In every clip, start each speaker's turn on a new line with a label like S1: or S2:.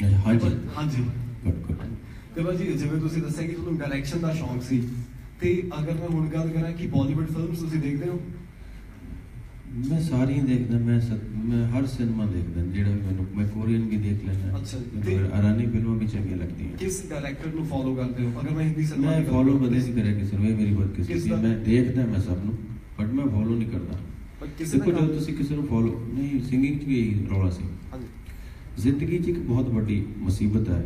S1: ਅੱਛਾ, ਹਾਂਜੀ।
S2: ਹਾਂਜੀ।
S1: ਗੁੱਡ ਗੁੱਡ
S2: ਤੇ ਭਾਜੀ ਜਿਵੇਂ ਤੁਸੀਂ ਦੱਸਿਆ ਕਿ ਤੁਹਾਨੂੰ ਡਾਇਰੈਕਸ਼ਨ ਦਾ ਸ਼ੌਂਕ ਸੀ ਤੇ ਅਗਰ ਮੈਂ ਹੁਣ ਗੱਲ ਕਰਾਂ ਕਿ ਬਾਲੀਵੁੱਡ ਫਿਲਮਸ ਤੁਸੀਂ ਦੇਖਦੇ ਹੋ?
S1: ਮੈਂ ਸਾਰੀਆਂ ਦੇਖਦਾ ਮੈਂ ਹਰ ਸਿਨੇਮਾ ਦੇਖਦਾ ਜਿਹੜਾ ਮੈਨੂੰ ਮੈਂ ਕੋਰੀਅਨ ਵੀ ਦੇਖ ਲੈਂਦਾ।
S2: ਅੱਛਾ।
S1: ਮੈਨੂੰ ਇਰਾਨੀ ਫਿਲਮਾਂ ਵੀ ਚੰਗੀਆਂ ਲੱਗਦੀਆਂ।
S2: ਕਿਸ ਡਾਇਰੈਕਟਰ ਨੂੰ ਫੋਲੋ ਕਰਦੇ ਹੋ? ਅਗਰ ਮੈਂ ਹਿੰਦੀ ਸਿਨੇਮਾ
S1: ਮੈਂ ਫੋਲੋ ਕਦੇ ਨਹੀਂ ਕਰਿਆ ਕਿਸੇ ਨੂੰ ਇਹ ਮੇਰੀ ਬਦਕਿਸਮਤੀ
S2: ਕਿਸ
S1: ਸੀ।
S2: ਦਾ?
S1: ਮੈਂ ਦੇਖਦਾ ਮੈਂ ਸਭ ਨੂੰ ਬਟ ਮੈਂ ਫੋਲੋ ਨਹੀਂ ਕਰਦਾ।
S2: ਪਰ ਕਿਸੇ
S1: ਜਦੋਂ
S2: ਕੰਮ-
S1: ਤੁਸੀਂ ਕਿਸੇ ਨੂੰ ਫੋਲੋ ਨਹੀਂ ਸਿੰਗਿੰਗ 'ਚ ਵੀ ਇਹੀ ਰੌਲਾ ਸੀ।
S2: ਹਾਂਜੀ।
S1: ਜ਼ਿੰਦਗੀ 'ਚ ਇੱਕ ਬਹੁਤ ਵੱਡੀ ਮੁਸੀਬਤ ਹੈ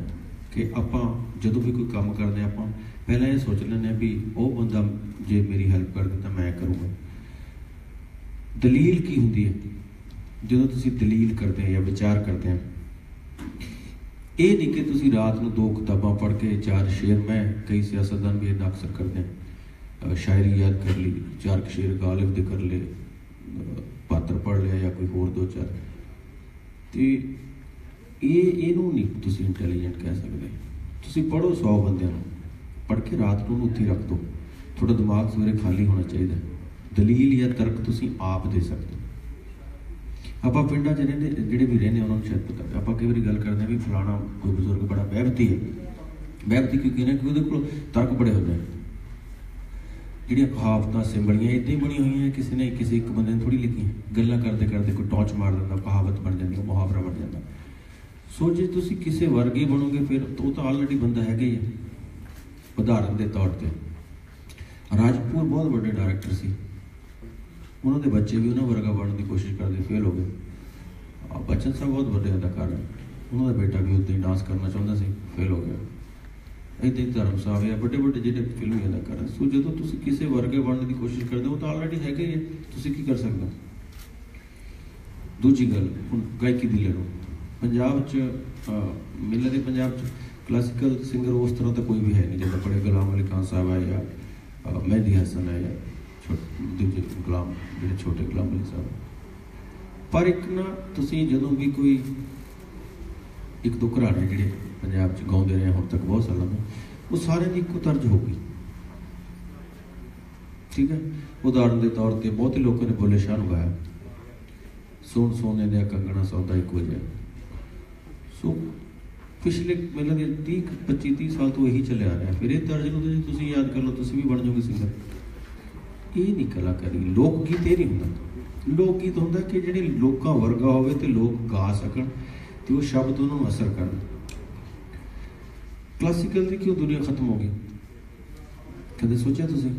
S1: ਕਿ ਆਪਾਂ ਜਦੋਂ ਵੀ ਕੋਈ ਕੰਮ ਕਰਦੇ ਹਾਂ, ਆਪਾਂ ਪਹਿਲਾਂ ਇਹ ਸੋਚ ਲੈਂਦੇ ਹਾਂ ਵੀ ਉਹ ਬੰਦਾ ਜੇ ਮੇਰੀ ਹੈਲਪ ਕਰ ਦੇ ਤਾਂ ਮੈਂ ਕਰੂੰਗਾ। ਦਲੀਲ ਕੀ ਹੁੰਦੀ ਹੈ? ਜਦੋਂ ਤੁਸੀਂ ਦਲੀਲ ਕਰਦੇ ਹੋ ਜਾਂ ਵਿਚਾਰ ਕਰਦੇ ਹੋ, ਇਹ ਨਹੀਂ ਕਿ ਤੁਸੀਂ ਰਾਤ ਨੂੰ ਦੋ ਕਿਤਾਬਾਂ ਪੜ੍ਹ ਕੇ ਚਾਰ ਸ਼ੇਰ, ਮੈਂ ਕਈ ਸਿਆਸਤਦਾਨ ਵੀ ਇਹਦਾ ਅਕਸਰ ਕਰਦੇ ਹਨ ਸ਼ਾਇਰੀ ਯਾਦ ਕਰ ਲਈ, ਚਾਰ ਕੁ ਸ਼ੇਰ ਗਾਲਿਬ ਦੇ ਕਰ ਲਏ ਪਾਤਰ ਪੜ੍ਹ ਲਿਆ ਜਾਂ ਕੋਈ ਹੋਰ ਦੋ ਚਾਰ। ਤੇ ਇਹ, ਇਹਨੂੰ ਨਹੀਂ ਤੁਸੀਂ ਇੰਟੈਲੀਜੈਂਟ ਕਹਿ ਸਕਦੇ। ਤੁਸੀਂ ਪੜੋ 100 ਬੰਦਿਆਂ ਨੂੰ। ਪੜ੍ਹ ਕੇ ਰਾਤ ਨੂੰ ਉੱਥੇ ਰੱਖ ਦਿਓ। ਤੁਹਾਡਾ ਦਿਮਾਗ ਸਵੇਰੇ ਖਾਲੀ ਹੋਣਾ ਚਾਹੀਦਾ ਦਲੀਲ ਜਾਂ ਤਰਕ ਤੁਸੀਂ ਆਪ ਦੇ ਸਕਦੇ ਆਪਾਂ ਪਿੰਡਾਂ 'ਚ ਰਹਿੰਦੇ, ਜਿਹੜੇ ਵੀ ਰਹਿੰਦੇ ਉਹਨਾਂ ਨੂੰ ਸ਼ਾਇਦ ਪਤਾ ਆਪਾਂ ਕਈ ਵਾਰੀ ਗੱਲ ਕਰਦੇ ਹਾਂ ਵੀ ਫਲਾਣਾ ਕੋਈ ਬਜ਼ੁਰਗ ਬੜਾ ਵਹਿਬਤੀ ਹੈ। ਵਹਿਬਤੀ ਕਿਉਂ ਕਹਿੰਦੇ ਕਿ ਉਹਦੇ ਕੋਲ ਤਰਕ ਬੜੇ ਹੁੰਦੇ ਨੇ। ਜਿਹੜੀਆਂ ਕਹਾਵਤਾਂ ਸਿੰਬਲੀਆਂ ਇਦਾਂ ਹੀ ਬਣੀਆਂ ਹੋਈਆਂ ਕਿਸੇ ਨੇ ਕਿਸੇ ਇੱਕ ਬੰਦੇ ਨੇ ਥੋੜੀ ਲਿਖੀਆਂ। ਗੱਲਾਂ ਕਰਦੇ ਕਰਦੇ ਕੋਈ ਟੌਚ ਮਾਰ ਦਿੰਦਾ, ਕਹਾਵਤ ਬਣ ਜਾਂਦੀ ਹੈ ਮੁਹਾਵਰਾ ਬਣ ਜਾਂਦਾ। ਸੋ ਜੇ ਤੁਸੀਂ ਕਿਸੇ ਵਰਗੇ ਬਣੋਗੇ, ਫਿਰ ਉਹ ਤਾਂ ਆਲਰੇਡੀ ਬੰਦਾ ਹੈਗਾ ਹੀ ਹੈ। ਉਦਾਹਰਨ ਦੇ ਤੌਰ ਤੇ। ਰਾਜਪੂਰ ਬਹੁਤ ਵੱਡੇ ਡਾਇਰੈਕਟਰ ਸੀ। ਉਹਨਾਂ ਦੇ ਬੱਚੇ ਵੀ ਉਹਨਾਂ ਵਰਗਾ ਬਣਨ ਦੀ ਕੋਸ਼ਿਸ਼ ਕਰਦੇ ਫੇਲ ਹੋ ਗਏ। ਆ ਬਚਨ ਸਾਹਿਬ ਬਹੁਤ ਵੱਡੇ ਅਦਾਕਾਰ ਹੈ ਉਹਨਾਂ ਦਾ ਬੇਟਾ ਵੀ ਉੱਦਾਂ ਹੀ ਡਾਂਸ ਕਰਨਾ ਚਾਹੁੰਦਾ ਸੀ ਫੇਲ ਹੋ ਗਿਆ। ਇੱਦਾਂ ਹੀ ਧਰਮ ਸਾਹਿਬ ਆ ਵੱਡੇ ਵੱਡੇ ਜਿਹੜੇ ਫਿਲਮੀ ਅਦਾਕਾਰ ਹੈ ਸੋ ਜਦੋਂ ਤੁਸੀਂ ਕਿਸੇ ਵਰਗੇ ਬਣਨ ਦੀ ਕੋਸ਼ਿਸ਼ ਕਰਦੇ ਹੋ ਤਾਂ ਆਲਰੇਡੀ ਹੈਗੇ ਹੀ ਹੈ। ਤੁਸੀਂ ਕੀ ਕਰ ਸਕਦੇ ਹੋ? ਦੂਜੀ ਗੱਲ, ਹੁਣ ਗਾਇਕੀ ਦੀ ਲੈ ਲਓ। ਪੰਜਾਬ 'ਚ ਅਹ, ਮੈਨੂੰ ਲੱਗਦਾ ਪੰਜਾਬ 'ਚ ਕਲਾਸੀਕਲ ਸਿੰਗਰ ਉਸ ਤਰ੍ਹਾਂ ਦਾ ਕੋਈ ਵੀ ਹੈ ਨਹੀਂ ਜਿੱਦਾਂ ਬੜੇ ਗੁਲਾਮ ਅਲੀ ਖਾਨ ਸਾਹਿਬ ਹੈ ਜਾਂ ਅਹ, ਮਹਿਦੀ ਹਸਨ ਹੈ ਜਾਂ ਛੋਟੇ ਦੂਜੇ ਗੁਲਾਮ ਜਿਹੜੇ ਛੋਟੇ ਗੁਲਾਮ ਅਲੀ ਸਾਹਿਬ। ਪਰ ਇੱਕ ਨਾ ਤੁਸੀਂ ਜਦੋਂ ਵੀ ਕੋਈ ਇੱਕ ਦੋ ਘਰਾਣੇ ਜਿਹੜੇ ਪੰਜਾਬ 'ਚ ਗਾਉਂਦੇ ਰਹੇ ਹੁਣ ਤੱਕ ਬਹੁਤ ਸਾਲਾਂ ਤੋਂ ਉਹ ਸਾਰਿਆਂ ਦੀ ਇੱਕੋ ਤਰਜ ਹੋ ਗਈ। ਠੀਕ ਹੈ? ਉਦਾਹਰਨ ਦੇ ਤੌਰ ਤੇ ਬਹੁਤੇ ਲੋਕਾਂ ਨੇ ਬੋਲੇ ਸ਼ਾਹ ਨੂੰ ਗਾਇਆ ਸੋਨ ਸੋਨੇ ਦੇ ਕੰਗਣਾ ਸੌਦਾ ਇੱਕੋ ਜਿਹਾ ਸੋ ਪਿਛਲੇ ਮੈਨੂੰ ਦੇ 30 25 30 ਸਾਲ ਤੋਂ ਇਹੀ ਚੱਲਿਆ ਆ ਰਿਹਾ। ਫਿਰ ਇਹ ਤਰਜ ਨੂੰ ਤੁਸੀਂ- ਯਾਦ ਕਰ ਲਓ, ਤੁਸੀਂ ਵੀ ਬਣ ਜਾਓਗੇ ਸਿੰਗਰ ਇਹ ਨਹੀਂ ਕਲਾਕਾਰੀ ਲੋਕ ਗੀਤ ਇਹ ਨਹੀਂ ਹੁੰਦਾ। ਲੋਕ ਗੀਤ ਹੁੰਦਾ ਕਿ ਜਿਹੜੇ ਲੋਕਾਂ ਵਰਗਾ ਹੋਵੇ ਤੇ ਲੋਕ ਗਾ ਸਕਣ ਤੇ ਉਹ ਸ਼ਬਦ ਉਹਨਾਂ ਨੂੰ ਅਸਰ ਕਰਨ। ਕਲਾਸੀਕਲ ਦੀ ਕਿਉਂ ਦੁਨੀਆ ਖਤਮ ਹੋ ਗਈ? ਕਦੇ ਸੋਚਿਆ ਤੁਸੀਂ?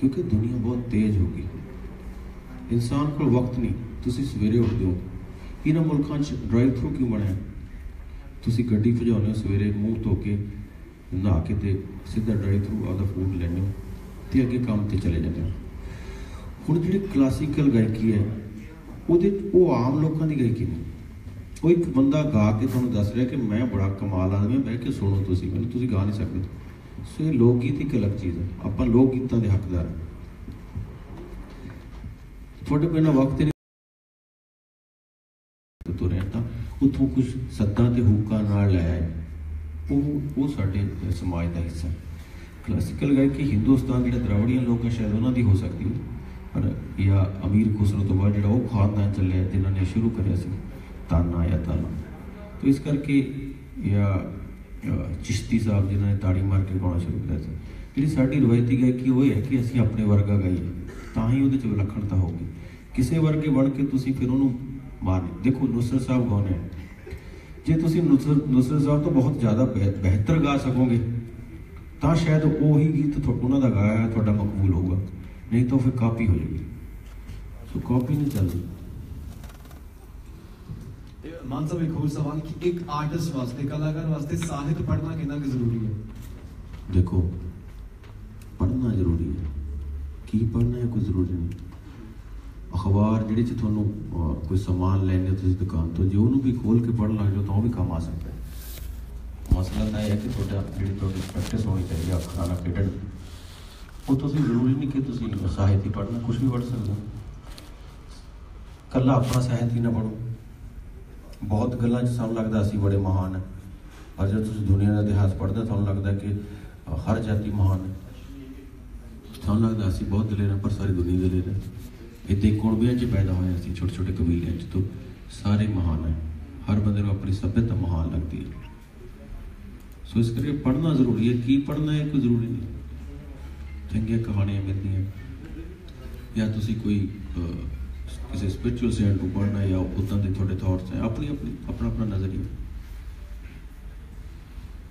S1: ਕਿਉਂਕਿ ਦੁਨੀਆ ਬਹੁਤ ਤੇਜ਼ ਹੋ ਗਈ। ਇਨਸਾਨ ਕੋਲ ਵਕਤ ਨਹੀਂ, ਤੁਸੀਂ ਸਵੇਰੇ ਉੱਠਦੇ ਹੋ। ਇਹਨਾਂ ਮੁਲਕਾਂ 'ਚ ਡਰਾਈਵ ਥਰੂ ਕਿਉਂ ਬਣਿਆ? ਤੁਸੀਂ ਗੱਡੀ ਭਜਾਉਂਦੇ ਹੋ ਸਵੇਰੇ ਮੂੰਹ ਧੋ ਕੇ, ਨਹਾ ਕੇ ਤੇ ਸਿੱਧਾ ਡਰਾਈਵ ਥਰੂ ਆਪਦਾ ਫੂਡ ਲੈਂਦੇ ਹੋ ਤੇ ਅੱਗੇ ਕੰਮ ਤੇ ਚਲੇ ਜਾਂਦੇ ਹੋ। ਹੁਣ ਜਿਹੜੀ ਕਲਾਸੀਕਲ ਗਾਇਕੀ ਹੈ, ਉਹਦੇ ਉਹ ਆਮ ਲੋਕਾਂ ਦੀ ਗਾਇਕੀ ਨਹੀਂ। ਉਹ ਇੱਕ ਬੰਦਾ ਗਾ ਕੇ ਤੁਹਾਨੂੰ ਦੱਸ ਰਿਹਾ ਕਿ ਮੈਂ ਬੜਾ ਕਮਾਲ ਆਦਮੀ ਹਾਂ ਬਹਿ ਕੇ ਸੁਣੋ ਤੁਸੀਂ, ਮੈਨੂੰ ਤੁਸੀਂ ਗਾ ਨਹੀਂ ਸਕਦੇ। ਸੋ ਇਹ ਲੋਕ ਗੀਤ ਇੱਕ ਅਲੱਗ ਚੀਜ਼ ਹੈ, ਆਪਾਂ ਲੋਕ ਗੀਤਾਂ ਦੇ ਹੱਕਦਾਰ ਹਾਂ। ਤੁਹਾਡੇ ਕੋਲ ਵਕਤ ਉੱਥੋਂ ਕੁਝ ਸੱਦਾਂ ਤੇ ਹੂਕਾਂ ਨਾਲ ਲੈ ਆਏ। ਉਹ ਉਹ ਸਾਡੇ ਸਮਾਜ ਦਾ ਹਿੱਸਾ ਕਲਾਸੀਕਲ ਗਾਇਕੀ ਹਿੰਦੁਸਤਾਨ ਜਿਹੜਾ ਦਰਾਵੜੀਆਂ ਲੋਕ ਹੈ ਸ਼ਾਇਦ ਉਹਨਾਂ ਦੀ ਹੋ ਸਕਦੀ ਹੈ। ਪਰ ਜਾਂ ਅਮੀਰ ਖੁਸਰੋ ਤੋਂ ਬਾਅਦ ਜਿਹੜਾ ਉਹ ਖਾਨਦਾਨ ਚੱਲਿਆ ਜਿਨ੍ਹਾਂ ਨੇ ਸ਼ੁਰੂ ਕਰਿਆ ਸੀ, ਤਾਨਾ ਜਾਂ ਤਾਨਾ। ਤੋ ਇਸ ਕਰਕੇ ਜਾਂ ਚਿਸ਼ਤੀ ਸਾਹਿਬ ਜਿਨ੍ਹਾਂ ਨੇ ਤਾੜੀ ਮਾਰ ਕੇ ਗਾਉਣਾ ਸ਼ੁਰੂ ਕਰਿਆ ਸੀ, ਜਿਹੜੀ ਸਾਡੀ ਰਵਾਇਤੀ ਗਾਇਕੀ ਉਹ ਹੈ ਕਿ ਅਸੀਂ ਆਪਣੇ ਵਰਗਾ ਗਾਈਏ, ਤਾਂ ਹੀ ਉਹਦੇ ਚ ਵਿਲੱਖਣਤਾ ਹੋਊਗੀ। ਕਿਸੇ ਵਰਗੇ ਬਣ ਕੇ ਤੁਸੀਂ ਫਿਰ ਉਹਨੂੰ ਮਾਰ ਦੇਖੋ ਨੁਸਰਤ ਸਾਹਿਬ ਗਾਉਂਦੇ ਆ ਜੇ ਤੁਸੀਂ ਨੁਸਰਤ ਸਾਹਿਬ ਤੋਂ ਬਹੁਤ ਜ਼ਿਆਦਾ ਬਿਹ- ਬਿਹਤਰ ਗਾ ਸਕੋਗੇ ਤਾਂ ਸ਼ਾਇਦ ਉਹੀ ਗੀਤ ਉਹਨਾਂ ਦਾ ਗਾਇਆ ਤੁਹਾਡਾ ਮਕਬੂਲ ਹੋਊਗਾ। ਨਹੀਂ ਤਾਂ ਫਿਰ ਕਾਪੀ ਹੋ ਜਾਊਗੀ ਸੋ ਕਾਪੀ ਨਹੀਂ ਚੱਲਦੀ।
S2: ਮਾਨ ਸਾਹਿਬ ਇੱਕ ਹੋਰ ਸਵਾਲ ਕਿ ਇੱਕ ਆਰਟਿਸਟ ਵਾਸਤੇ ਕਲਾਕਾਰ ਵਾਸਤੇ ਸਾਹਿਤ ਪੜ੍ਹਨਾ ਕਿੰਨਾ ਕੁ ਜ਼ਰੂਰੀ ਹੈ?
S1: ਦੇਖੋ ਪੜ੍ਹਨਾ ਜ਼ਰੂਰੀ ਹੈ। ਕੀ ਪੜ੍ਹਨਾ ਹੈ ਕੋਈ ਜ਼ਰੂਰੀ ਨਹੀਂ। ਅਖਬਾਰ ਜਿਹੜੇ ਚ ਤੁਹਾਨੂੰ ਕੋਈ ਸਮਾਨ ਲੈਣੇ ਤੁਸੀਂ ਦੁਕਾਨ ਤੋਂ, ਜੇ ਉਹਨੂੰ ਵੀ ਖੋਲ ਕੇ ਪੜ੍ਹਨ ਲੱਗ ਜਾਓ ਤਾਂ ਉਹ ਵੀ ਕੰਮ ਆ ਸਕਦਾ ਹੈ। ਮਸਲਾ ਤਾਂ ਇਹ ਹੈ ਕਿ ਤੁਹਾਡਾ ਜਿਹੜੀ ਤੁਹਾਡੀ ਪ੍ਰੈਕਟਿਸ ਹੋਣੀ ਚਾਹੀਦੀ ਹੈ ਅੱਖਰਾਂ ਨਾਲ ਖੇਡਣ ਉਹ ਤੁਸੀਂ ਜ਼ਰੂਰੀ ਨਹੀਂ ਕਿ ਤੁਸੀਂ ਸਾਹਿਤ ਹੀ ਪੜ੍ਹਨਾ ਕੁਝ ਵੀ ਪੜ੍ਹ ਸਕਦੇ ਹੋ। ਕੱਲਾ ਆਪਣਾ ਸਾਹਿਤ ਹੀ ਨਾ ਪੜ੍ਹੋ। ਬਹੁਤ ਗੱਲਾਂ 'ਚ ਸਾਨੂੰ ਲੱਗਦਾ ਅਸੀਂ ਬੜੇ ਮਹਾਨ ਹਾਂ। ਪਰ ਜਦ ਤੁਸੀਂ ਦੁਨੀਆ ਦਾ ਇਤਿਹਾਸ ਪੜ੍ਹਦੇ ਤੁਹਾਨੂੰ ਲੱਗਦਾ ਕਿ ਹਰ ਜਾਤੀ ਮਹਾਨ ਹੈ। ਤੁਹਾਨੂੰ ਲੱਗਦਾ ਅਸੀਂ ਬਹੁਤ ਦਲੇਰ ਹਾਂ, ਪਰ ਸਾਰੀ ਦੁਨੀਆ ਦਲੇਰ ਹੈ। ਇੱਥੇ ਕੁੜਬਿਆਂ 'ਚ ਪੈਦਾ ਹੋਏ ਅਸੀਂ ਛੋਟੇ ਛੋਟੇ ਕਬੀਲਿਆਂ 'ਚ ਤੋਂ। ਸਾਰੇ ਮਹਾਨ ਹੈ। ਹਰ ਬੰਦੇ ਨੂੰ ਆਪਣੀ ਸਭਿਅਤਾ ਮਹਾਨ ਲੱਗਦੀ ਹੈ। ਸੋ ਇਸ ਕਰਕੇ ਪੜ੍ਹਨਾ ਜ਼ਰੂਰੀ ਹੈ। ਕੀ ਪੜ੍ਹਨਾ ਹੈ ਕੋਈ ਜ਼ਰੂਰੀ ਨਹੀਂ। ਚੰਗੀਆਂ ਕਹਾਣੀਆਂ ਮਿਲਦੀਆਂ। ਜਾਂ ਤੁਸੀਂ ਕੋਈ ਕਿਸੇ ਸਪਿਰਚੁਅਲ ਸਾਈਡ ਨੂੰ ਪੜ੍ਹਨਾ ਹੈ ਜਾਂ ਉਦਾਂ ਦੇ ਤੁਹਾਡੇ ਥਾਟਸ ਹੈ ਆਪਣੀ ਆਪਣੀ ਆਪਣਾ ਆਪਣਾ ਨਜ਼ਰੀਆ।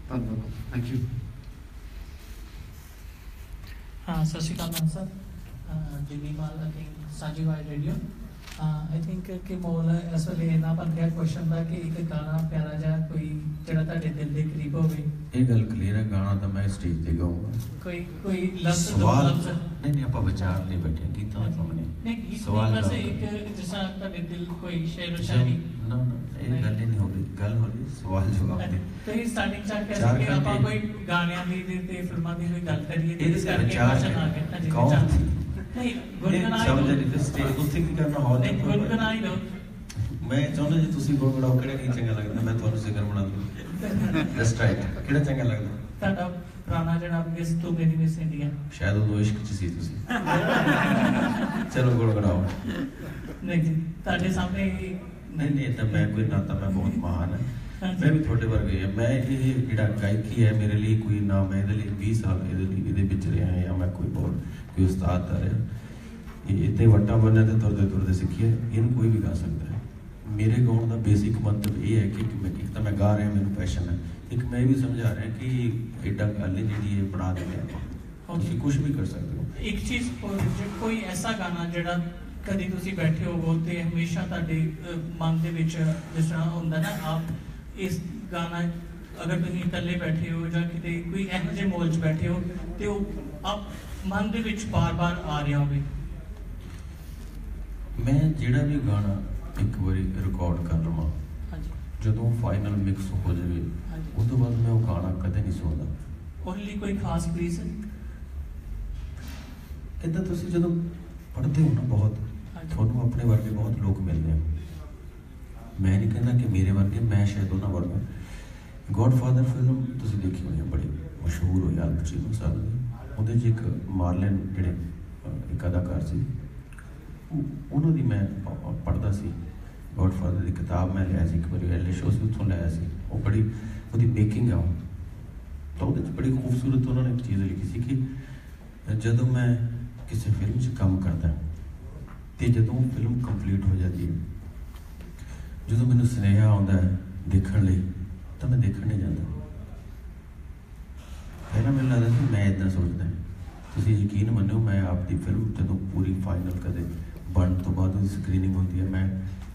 S2: ਧੰਨਵਾਦ। ਥੈਂਕ ਯੂ
S3: Uh, ਸਤਿ ਸ਼੍ਰੀ ਅਕਾਲ ਮੈਮ ਸਰ। ਜਿਮੀ ਮਾਲ ਆਈ ਥਿੰਕ ਸਾਜੀ ਵਾਈ ਰੇਡੀਓ ਆਈ ਥਿੰਕ ਕਿ ਮੋਲ ਇਸ ਵੇਲੇ ਇਹਨਾਂ ਬਣ ਗਿਆ ਕੁਐਸਚਨ ਦਾ ਕਿ ਇੱਕ ਗਾਣਾ ਪਿਆਰਾ ਜਿਹਾ ਕੋਈ ਜਿਹੜਾ ਤੁਹਾਡੇ ਦਿਲ ਦੇ ਕਰੀਬ ਹੋਵੇ।
S1: ਇਹ ਗੱਲ ਕਲੀਅਰ ਹੈ ਗਾਣਾ ਤਾਂ ਮੈਂ ਸਟੇਜ ਤੇ ਗਾਉਂਗਾ।
S3: ਕੋਈ ਕੋਈ ਲਫ਼ਜ਼
S1: ਸਵਾਲ ਨਹੀਂ ਨਹੀਂ ਆਪਾਂ ਵਿਚਾਰ ਲਈ ਬੈਠੇ ਗੀਤਾਂ ਦਾ ਕੰਮ ਨਹੀਂ ਸਵਾਲ
S3: ਬਸ। ਇੱਕ ਜਿਸ ਤੁਹਾਡੇ ਦਿਲ ਕੋਈ ਸ਼ੇਰ ਸ਼ਾਇਰੀ
S1: ਨਾ ਨਾ ਇਹ ਗੱਲ ਨਹੀਂ ਹੋ ਰਹੀ ਗੱਲ ਹੋ ਰਹੀ ਸਵਾਲ ਜਵਾਬ ਦੀ।
S3: ਤੁਸੀਂ ਸਟਾਰਟਿੰਗ ਚ ਕਹਿ ਕਿ ਆਪਾਂ। ਕੋਈ ਗਾਣਿਆਂ ਦੀ ਤੇ- ਤੇ ਫਿਲਮਾਂ ਦੀ ਕੋਈ ਗੱਲ ਕਰੀਏ ਤੇ
S1: ਇਹਦੇ
S3: ਇਸ
S1: ਤੇ
S3: ਕਰਕੇ
S1: ਵਿਚਾਰ ਕੌਣ?
S3: ਨਹੀਂ ਗੁਣਗੁਣਾਈ
S1: ਸਮਝ। ਨਹੀਂ ਸਟੇਜ ਉੱਥੇ ਕੀ ਕਰਨਾ ਹਾਲ
S3: ਨਹੀਂ ਗੁਣਗੁਣਾਈ ਦਿਓ
S1: ਮੈਂ ਚਾਹੁੰਦਾ ਜੀ ਤੁਸੀਂ ਗੁਣਗੁਣਾਓ ਕਿਹੜਾ ਨਹੀਂ ਚੰਗਾ ਲੱਗਦਾ ਮੈਂ ਤੁਹਾਨੂੰ ਜ਼ਿਕਰ ਬਣਾ ਦੂੰ। ਜਸਟ ਰਾਈਟ ਕਿਹੜਾ ਚੰਗਾ ਲੱਗਦਾ?
S3: ਤੁਹਾਡਾ ਪੁਰਾਣਾ ਜਿਹੜਾ ਮਿਸ ਤੂੰ ਮੇਰੀ ਮਿਸ ਇੰਡੀਆ।
S1: ਸ਼ਾਇਦ ਉਹ ਇਸ਼ਕ ਚ ਸੀ ਤੁਸੀਂ। ਚਲੋ ਗੁਣਗੁਣਾਓ
S3: ਨਹੀਂ ਜੀ ਤੁਹਾਡੇ ਸਾਹਮਣੇ
S1: ਨਹੀਂ ਨਹੀਂ ਤਾਂ ਮੈਂ ਕੋਈ ਨਾ ਤਾਂ ਮੈਂ ਬਹੁਤ ਮਹਾਨ ਹਾਂ। ਮੈਂ ਵੀ ਤੁਹਾਡੇ ਵਰਗੇ ਹਾਂ। ਮੈਂ ਇਹ ਜਿਹੜਾ ਗਾਇਕੀ ਹੈ ਮੇਰੇ ਲਈ ਕੋਈ ਨਾ ਮੈਂ ਇਹਦੇ ਲਈ 20 ਸਾਲ ਇਹਦੇ ਲਈ ਇਹਦੇ ਵਿੱਚ ਰਿਹਾ ਹਾਂ ਜਾਂ ਮੈਂ ਕੋਈ ਬਹੁਤ ਕੋਈ ਉਸਤਾਦ ਦਾ ਰਿਹਾ। ਇਹ ਇੱਥੇ ਵੱਟਾਂ ਬੰਨਿਆ ਤੇ ਤੁਰਦੇ ਤੁਰਦੇ ਸਿੱਖਿਆ ਇਹਨੂੰ ਕੋਈ ਵੀ ਗਾ ਸਕਦਾ ਹੈ। ਮੇਰੇ ਗਾਉਣ ਦਾ ਬੇਸਿਕ ਮੰਤਵ ਇਹ ਹੈ ਕਿ ਮੈਂ ਇੱਕ ਤਾਂ ਮੈਂ ਗਾ ਰਿਹਾ ਮੈਨੂੰ ਪੈਸ਼ਨ ਹੈ। ਇੱਕ ਮੈਂ ਇਹ ਵੀ ਸਮਝਾ ਰਿਹਾ ਕਿ ਐਡਾ ਗੱਲ ਜਿਹੜੀ ਇਹ ਬਣਾ ਦਿੰਦੇ ਤੁਸੀਂ ਕੁਝ ਵੀ ਕਰ ਸਕਦੇ ਹੋ।
S3: ਇੱਕ ਚੀਜ਼ ਹੋਰ ਜੇ ਕੋਈ ਐਸਾ ਗਾਣਾ ਜਿਹੜਾ ਕਦੀ ਤੁਸੀਂ ਬੈਠੇ ਹੋਵੋ ਤੇ ਹਮੇਸ਼ਾ ਤੁਹਾਡੇ ਮਨ ਦੇ ਵਿੱਚ ਜਿਸ ਤਰ੍ਹਾਂ ਹੁੰਦਾ ਨਾ ਆਪ ਇਸ ਗਾਣਾ ਅਗਰ ਤੁਸੀਂ ਇਕੱਲੇ ਬੈਠੇ ਹੋ ਜਾਂ ਕਿਤੇ ਕੋਈ ਇਹੋ ਜਿਹੇ ਮੋਲ 'ਚ ਬੈਠੇ ਹੋ ਤੇ ਉਹ ਆਪ ਮਨ ਦੇ ਵਿੱਚ ਬਾਰ-ਬਾਰ ਆ ਰਿਹਾ ਹੋਵੇ
S1: ਮੈਂ ਜਿਹੜਾ ਵੀ ਗਾਣਾ ਇੱਕ ਵਾਰੀ ਰਿਕਾਰਡ ਕਰ ਲਵਾਂ
S3: ਹਾਂਜੀ
S1: ਜਦੋਂ ਫਾਈਨਲ ਮਿਕਸ ਹੋ ਜਾਵੇ। ਉਸ ਤੋਂ ਬਾਅਦ ਮੈਂ ਉਹ ਗਾਣਾ ਕਦੇ ਨਹੀਂ ਸੁਣਦਾ
S3: ਲਈ ਕੋਈ ਖਾਸ ਰੀਜ਼ਨ
S1: ਇਦਾਂ ਤੁਸੀਂ ਜਦੋਂ ਪੜ੍ਹਦੇ ਹੋ ਨਾ ਬਹੁਤ। ਤੁਹਾਨੂੰ ਆਪਣੇ ਵਰਗੇ ਬਹੁਤ ਲੋਕ ਮਿਲਦੇ ਆ। ਮੈਂ ਨਹੀਂ ਕਹਿੰਦਾ ਕਿ ਮੇਰੇ ਵਰਗੇ, ਮੈਂ ਸ਼ਾਇਦ ਉਹਨਾਂ ਵਰਗਾ। ਗੋਡਫਾਦਰ ਫਿਲਮ ਤੁਸੀਂ ਦੇਖੀ ਹੋਣੀ ਹੈ ਬੜੀ ਮਸ਼ਹੂਰ ਹੋਈ ਆ ਪਚੀਨੋ ਸਾਹਿਬ ਦੀ ਉਹਦੇ 'ਚ ਇੱਕ ਮਾਰਲਨ ਜਿਹੜੇ ਇੱਕ ਅਦਾਕਾਰ ਸੀ, ਉਹ- ਉਹਨਾਂ ਦੀ ਮੈਂ ਪੜ੍ਹਦਾ ਸੀ। ਗੋਡਫਾਦਰ ਦੀ ਕਿਤਾਬ ਮੈਂ ਲਿਆ ਸੀ, ਇੱਕ ਵਾਰੀ ਐਲੇ ਸ਼ੋਸ ਉੱਥੋਂ ਲਿਆ ਸੀ। ਉਹ ਬੜੀ, ਉਹਦੀ ਮੇਕਿੰਗ ਆ। ਉਹ। ਤਾਂ ਉਹਦੇ 'ਚ ਬੜੀ ਖੂਬਸੂਰਤ ਉਹਨਾਂ ਨੇ ਇੱਕ ਚੀਜ਼ ਲਿਖੀ ਸੀ ਕਿ ਜਦੋਂ ਮੈਂ ਕਿਸੇ ਫਿਲਮ 'ਚ ਕੰਮ ਕਰਦਾ ਤੇ ਜਦੋਂ ਫਿਲਮ ਕੰਪਲੀਟ ਹੋ ਜਾਂਦੀ ਹੈ, ਜਦੋਂ ਮੈਨੂੰ ਸੁਨੇਹਾ ਆਉਂਦਾ ਹੈ ਦੇਖਣ ਲਈ, ਤਾਂ ਮੈਂ ਦੇਖਣ ਨਹੀਂ ਜਾਂਦਾ। ਪਹਿਲਾਂ ਮੈਨੂੰ ਲੱਗਦਾ ਸੀ ਮੈਂ ਇਦਾਂ ਸੋਚਦਾ ਤੁਸੀਂ ਯਕੀਨ ਮੰਨੋ, ਮੈਂ ਆਪਦੀ ਫਿਲਮ ਜਦੋਂ ਪੂਰੀ ਫਾਈਨਲ ਕਦੇ ਬਣਨ ਤੋਂ ਬਾਅਦ ਉਹਦੀ ਸਕਰੀਨਿੰਗ ਹੁੰਦੀ ਹੈ, ਮੈਂ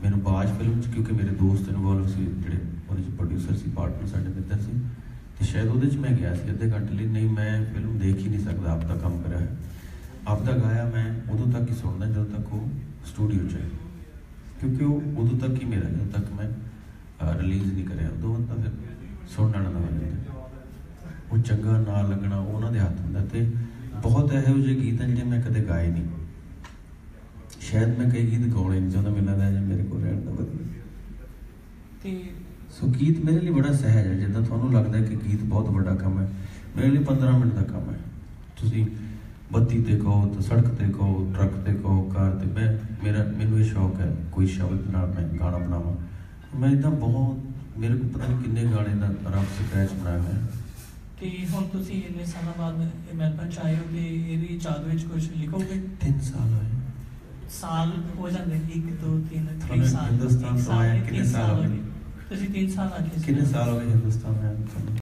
S1: ਮੈਨੂੰ ਬਾਅਦ ਫਿਲਮ 'ਚ, ਕਿਉਂਕਿ ਮੇਰੇ ਦੋਸਤ ਇਨਵੋਲਵ ਸੀ, ਜਿਹੜੇ ਉਹਦੇ 'ਚ ਪ੍ਰੋਡਿਊਸਰ ਸੀ ਪਾਰਟਨਰ ਸਾਡੇ ਮਿੱਤਰ ਸੀ, ਤੇ ਸ਼ਾਇਦ ਉਹਦੇ 'ਚ ਮੈਂ ਗਿਆ ਸੀ ਅੱਧੇ ਘੰਟੇ ਲਈ। ਨਹੀਂ, ਮੈਂ ਫਿਲਮ ਦੇਖ ਹੀ ਨਹੀਂ ਸਕਦਾ ਆਪ ਦਾ ਕੰਮ ਕਰਿਆ ਹੈ ਆਪ ਦਾ ਗਾਇਆ ਮੈਂ ਉਦੋਂ ਤੱਕ ਹੀ ਸੁਣਦਾ ਜਦੋਂ ਤੱਕ ਉਹ ਸਟੂਡੀਓ 'ਚ ਹੈ। ਕਿਉਂਕਿ ਉਹ ਉਦੋਂ ਤੱਕ ਹੀ ਮੇਰਾ ਜਦੋਂ ਤੱਕ ਮੈਂ ਰਿਲੀਜ਼ ਨਹੀਂ ਕਰਿਆ। ਉਦੋਂ ਤਾਂ ਫਿਰ ਸੁਣਨਾ ਨਾ ਹੁੰਦਾ ਉਹ ਚੰਗਾ ਨਾ ਲੱਗਣਾ ਉਹ ਉਹਨਾਂ ਦੇ ਹੱਥ ਹੁੰਦਾ ਤੇ ਬਹੁਤ ਇਹੋ ਜਿਹੇ ਗੀਤ ਹਨ ਜਿਹੜੇ ਮੈਂ ਕਦੇ ਗਾਏ ਨਹੀਂ। ਸ਼ਾਇਦ ਮੈਂ ਕਈ ਗੀਤ ਗਾਉਣੇ ਨਹੀਂ ਚਾਹੁੰਦਾ ਮੈਨੂੰ ਲੱਗਦਾ ਜੇ ਮੇਰੇ ਕੋਲ ਰਹਿਣ ਦਾ ਵਧੀਆ।
S3: ਤੇ
S1: ਸੋ ਗੀਤ ਮੇਰੇ ਲਈ ਬੜਾ ਸਹਿਜ ਹੈ ਜਿੱਦਾਂ ਤੁਹਾਨੂੰ ਲੱਗਦਾ ਕਿ ਗੀਤ ਬਹੁਤ ਵੱਡਾ ਕੰਮ ਹੈ। ਮੇਰੇ ਲਈ 15 ਮਿੰਟ ਦਾ ਕੰਮ ਹੈ। ਤੁਸੀਂ ਬੱਤੀ ਤੇ ਕਹੋ ਤਾਂ ਸੜਕ ਤੇ ਕਹੋ ਟਰੱਕ ਤੇ ਕਹੋ ਕਾਰ ਤੇ। ਮੈਂ ਮੇਰਾ ਮੈਨੂੰ ਇਹ ਸ਼ੌਕ ਹੈ ਕੋਈ ਸ਼ਬਦ ਨਾਲ ਮੈਂ ਗਾਣਾ ਬਣਾਵਾਂ। ਮੈਂ ਇਦਾਂ ਬਹੁਤ ਮੇਰੇ ਕੋਲ ਪਤਾ ਨਹੀਂ ਕਿੰਨੇ ਗਾਣੇ ਦਾ ਰਫ ਸਕ੍ਰੈਚ ਬਣਾਇਆ ਹੋਇਆ।
S3: ਤੇ ਹੁਣ ਤੁਸੀਂ ਇੰਨੇ ਸਾਲਾਂ ਬਾਅਦ ਇਹ ਮੈਲਬਨ ਚ ਆਏ ਹੋ ਤੇ ਇਹਦੀ ਚਾਦ ਵਿੱਚ ਕੁਝ ਲਿਖੋਗੇ?
S1: 3 ਸਾਲ ਹੋਏ।
S3: ਸਾਲ ਹੋ ਜਾਂਦੇ 1 2 3
S1: 3
S3: ਸਾਲ
S1: ਹਿੰਦੁਸਤਾਨ ਤੋਂ ਆਇਆ ਕਿੰਨੇ ਸਾਲ ਹੋ ਗਏ?
S3: ਤੁਸੀਂ 3 ਸਾਲ ਆ ਗਏ
S1: ਕਿੰਨੇ ਸਾਲ ਹੋ ਗਏ ਹਿੰਦੁਸਤਾਨ ਮੈਂ